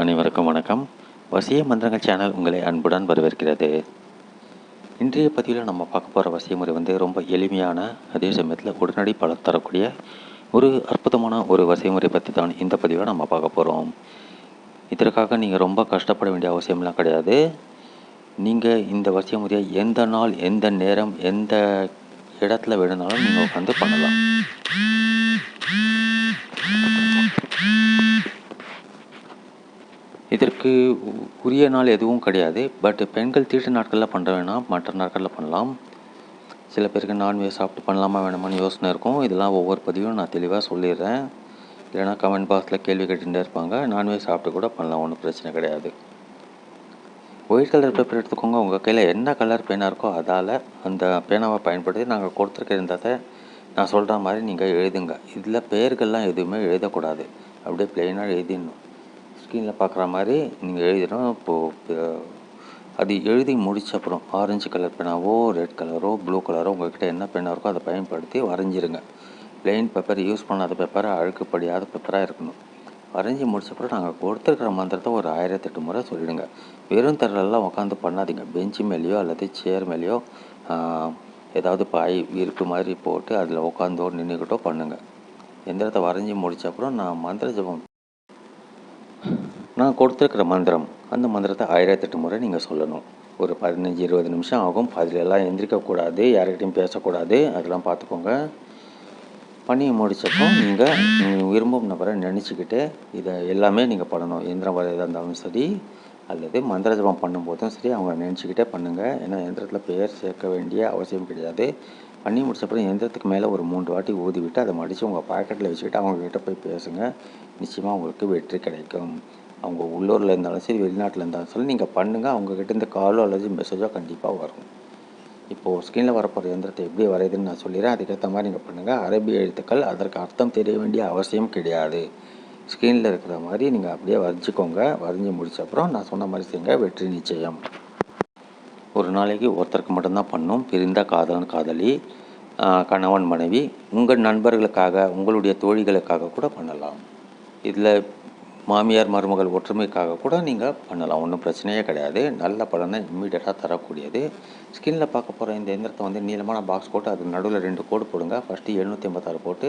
அனைவருக்கும் வணக்கம். வசிய மந்திரங்கள் சேனல் உங்களை அன்புடன் வரவேற்கிறது. இன்றைய பதிவில் நம்ம பார்க்க போகிற வசிய முறை வந்து ரொம்ப எளிமையான அதே சமயத்தில் உடனடி பலன் தரக்கூடிய ஒரு அற்புதமான ஒரு வசிய முறை பற்றி தான் இந்த பதிவை நம்ம பார்க்க போகிறோம் இதற்காக நீங்கள் ரொம்ப கஷ்டப்பட வேண்டிய அவசியம்லாம் கிடையாது. நீங்கள் இந்த வசிய முறையை எந்த நாள் எந்த நேரம் எந்த இடத்துல வேணுனாலும் நீங்கள் உட்காந்து பண்ணலாம். இதற்கு உ- உரிய நாள் எதுவும் கிடையாது. பட் பெண்கள் தீட்டு நாட்களில் பண்ண வேணாம் மற்ற நாட்களில் பண்ணலாம். சில பேருக்கு நான்வெஜ் சாப்பிட்டு பண்ணலாமா வேணாமான்னு யோசனை இருக்கும். இதெல்லாம் ஒவ்வொரு பதிவும் நான் தெளிவாக சொல்லிடுறேன். இல்லைனா கமெண்ட் பாக்ஸில் கேள்வி கேட்டுகிட்டே இருப்பாங்க. நான்வெஜ் சாப்பிட்டு கூட பண்ணலாம். ஒன்றும் பிரச்சனை கிடையாது. ஒயிட் கலர் பேப்பர் எடுத்துக்கோங்க. உங்கள் கையில் என்ன கலர் பேனா இருக்கோ அதால் அந்த பேனாவை பயன்படுத்தி நாங்கள் கொடுத்துருக்க இருந்ததை நான் சொல்கிற மாதிரி நீங்கள் எழுதுங்க. இதில் பெயர்கள்லாம் எதுவுமே எழுதக்கூடாது. அப்படியே பிளெயினாக எழுதிடணும். ஸ்க்ரீனில் பார்க்குற மாதிரி நீங்கள் எழுதிடணும் இப்போது அது எழுதி முடிச்ச அப்புறம் ஆரஞ்சு கலர் பெனாவோ ரெட் கலரோ ப்ளூ கலரோ உங்கள்கிட்ட என்ன பெண்ணாக இருக்கோ அதை பயன்படுத்தி வரைஞ்சிருங்க. பிளெயின் பேப்பர் யூஸ் பண்ணாத பேப்பரை அழுக்குப்படியாத பேப்பராக இருக்கணும். வரைஞ்சி முடித்த அப்புறம் நாங்கள் கொடுத்துருக்குற மந்திரத்தை ஒரு ஆயிரத்தெட்டு முறை சொல்லிவிடுங்க வெறும் தரலெல்லாம் உட்காந்து பண்ணாதீங்க. பெஞ்சு மேலேயோ அல்லது சேர் மேலேயோ ஏதாவது பாய் விரிப்பு மாதிரி போட்டு அதில் உட்காந்தோ நின்றுக்கிட்டோ பண்ணுங்கள் எந்திரத்தை வரைஞ்சி முடிச்ச அப்புறம் நான் மந்திர ஜபம் நான் கொடுத்துருக்கிற மந்திரம் அந்த மந்திரத்தை ஆயிரத்தெட்டு முறை நீங்கள் சொல்லணும். ஒரு பதினஞ்சு இருபது நிமிஷம் ஆகும். அதில் எல்லாம் எந்திரிக்கக்கூடாது யார்கிட்டையும் பேசக்கூடாது. அதெல்லாம் பார்த்துக்கோங்க. பண்ணி முடித்தப்போ நீங்கள் விரும்பும் நபரை நினச்சிக்கிட்டு இதை எல்லாமே நீங்கள் பண்ணணும். எந்திரம் வரையதாக இருந்தாலும் சரி அல்லது மந்திர ஜபம் பண்ணும்போதும் சரி அவங்க நினச்சிக்கிட்டே பண்ணுங்கள் ஏன்னா எந்திரத்தில் பெயர் சேர்க்க வேண்டிய அவசியம் கிடையாது. பண்ணி முடிச்சப்பறம் எந்திரத்துக்கு மேலே ஒரு மூன்று வாட்டி ஊதி விட்டு அதை மடித்து உங்கள் பாக்கெட்டில் வச்சுக்கிட்டு அவங்கக்கிட்ட போய் பேசுங்க. நிச்சயமாக உங்களுக்கு வெற்றி கிடைக்கும். அவங்க உள்ளூரில் இருந்தாலும் சரி வெளிநாட்டில் இருந்தாலும் சரி நீங்கள் பண்ணுங்கள் அவங்கக்கிட்ட இந்த காலோ அல்லது மெசேஜோ கண்டிப்பாக வரும். இப்போது ஸ்க்ரீனில் வரப்போகிற எந்திரத்தை எப்படி வரையுதுன்னு நான் சொல்லிடுறேன். அதுக்கேற்ற மாதிரி நீங்கள் பண்ணுங்கள் அரபி எழுத்துக்கள் அதற்கு அர்த்தம் தெரிய வேண்டிய அவசியம் கிடையாது. ஸ்க்ரீனில் இருக்கிற மாதிரி நீங்கள் அப்படியே வரைஞ்சிக்கோங்க. வரைஞ்சி முடிச்ச அப்புறம் நான் சொன்ன மாதிரி செய்யுங்க. வெற்றி நிச்சயம். ஒரு நாளைக்கு ஒருத்தருக்கு மட்டும்தான் பண்ணும். பிரிந்த காதலன் காதலி கணவன் மனைவி உங்கள் நண்பர்களுக்காக உங்களுடைய தோழிகளுக்காக கூட பண்ணலாம். இதில் மாமியார் மருமகள் ஒற்றுமைக்காக கூட நீங்கள் பண்ணலாம். ஒன்றும் பிரச்சனையே கிடையாது. நல்ல பலனை இம்மீடியட்டாக தரக்கூடியது. ஸ்கின்னில் பார்க்க போகிற இந்த எந்திரத்தை வந்து நீளமான பாக்ஸ் போட்டு அது நடுவில் ரெண்டு கோடு போடுங்க. ஃபஸ்ட்டு எழுநூற்றி ஐம்பத்தாறு போட்டு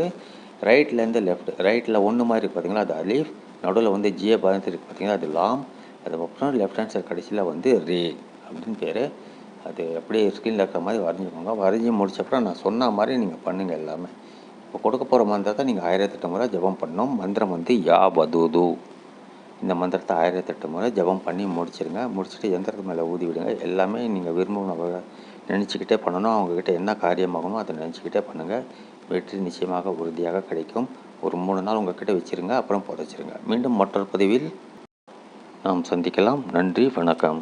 ரைட்லேருந்து லெஃப்ட் ரைட்டில் ஒன்று மாதிரி பார்த்தீங்கன்னா பார்த்தீங்களா அது அலீஃப் நடுவில் வந்து ஜிய பாதத்து இருக்குது பார்த்தீங்களா அது லாம் அதுக்கப்புறம் லெஃப்ட் ஹேண்ட் சைட் கடைசியில் வந்து ரே அப்படின்னு பேர். அது அப்படியே ஸ்கின்னில் இருக்கிற மாதிரி வரைஞ்சிக்கோங்க. வரைஞ்சி முடிச்சப்பறம் நான் சொன்ன மாதிரி நீங்கள் பண்ணுங்கள் எல்லாமே. இப்போ கொடுக்க போகிற மந்திரத்தை நீங்கள் ஆயிரத்தெட்டு முறை ஜெபம் பண்ணணும். மந்திரம் வந்து யா பதூது இந்த மந்திரத்தை ஆயிரத்தெட்டு முறை ஜெபம் பண்ணி முடிச்சிருங்க. முடிச்சுட்டு எந்திரத்து மேலே ஊதி விடுங்க. எல்லாமே நீங்கள் விரும்பும் நினச்சிக்கிட்டே பண்ணணும். அவங்கக்கிட்ட என்ன காரியமாகணும் அதை நினச்சிக்கிட்டே பண்ணுங்கள் வெற்றி நிச்சயமாக உறுதியாக கிடைக்கும். ஒரு மூணு நாள் உங்கள்கிட்ட வச்சிருங்க. அப்புறம் புதைச்சிருங்க. மீண்டும் மற்றொரு பதிவில் நாம் சந்திக்கலாம். நன்றி. வணக்கம்.